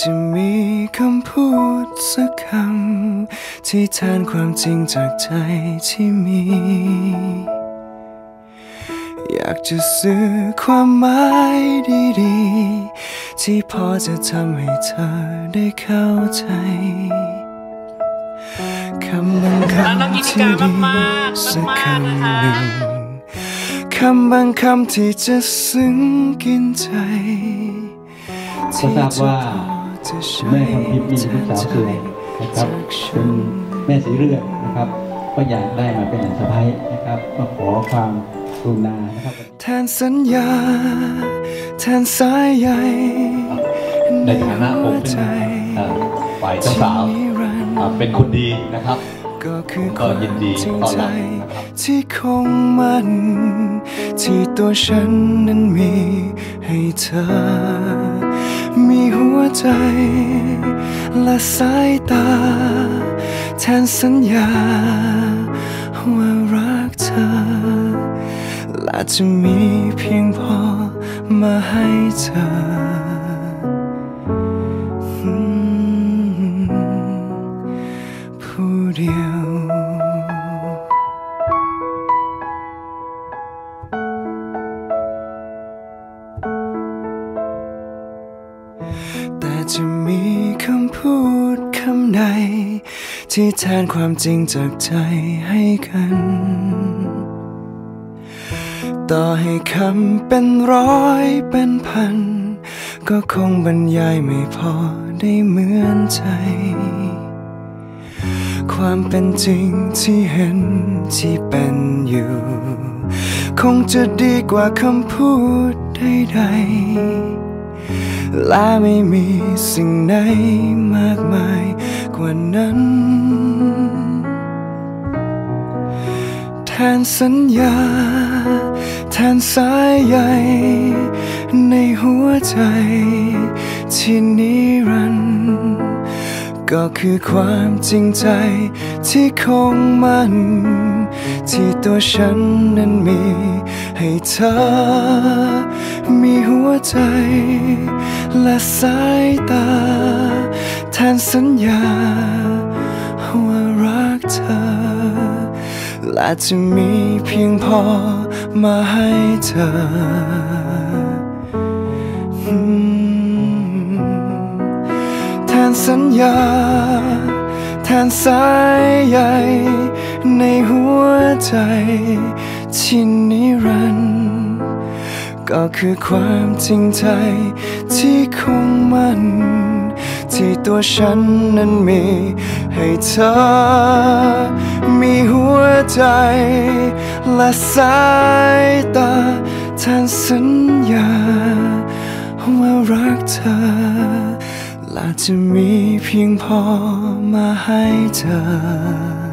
จะมีคำพูดสักคำ ที่แทนความจริงจากใจที่มี อยากจะสื่อความหมายดีๆ ที่พอจะทำให้เธอได้เข้าใจคำบางคำที่ดีสักคำหนึ่งคำบางคำที่จะซึ้งกินใจก็ทราบว่า แม่คำพิมพ์มีลูกสาวสวยนะครับเป็นแม่สีเรือนนะครับก็อยากได้มาเป็นหลานสะพ้ายนะครับมาขอความกรุณานะครับแทนสัญญา แทนสายใยในฐานะผมเป็นเอ่อฝ่ายเจ้าสาวอ่าเป็นคนดีนะครับก็คือคก็วามยินดีจริงต้อนใจรับนะครับที่คงมันที่ตัวฉันนั้นมีให้เธอ มีหัวใจ และสายตา แทนสัญญา ว่ารักเธอ และจะมีเพียงพอมาให้เธอ จะมีคำพูดคำใด ที่แทนความจริงจากใจให้กัน ต่อให้คำเป็นร้อยเป็นพัน ก็คงบรรยายไม่พอได้เหมือนใจ ความเป็นจริงที่เห็นที่เป็นอยู่ คงจะดีกว่าคำพูดใดๆ และไม่มีสิ่งไหนมากมายกว่านั้น แทนสัญญา แทนสายใยในหัวใจที่นิรันดร์ ก็คือความจริงใจที่คงมันที่ตัวฉันนั้นมี ให้เธอ มีหัวใจ และสายตา แทนสัญญา ว่ารักเธอ และจะมีเพียงพอมาให้เธอ นสัญญา แทนสายใยในหัวใจที่นิรันดร์ก็คือความจริงใจที่คงมั่น ที่ตัวฉันนั้นมีให้เธอ มีหัวใจ และสายตาแทนสัญญาว่ารักเธอ และจะมีเพียงพอมาให้เธอ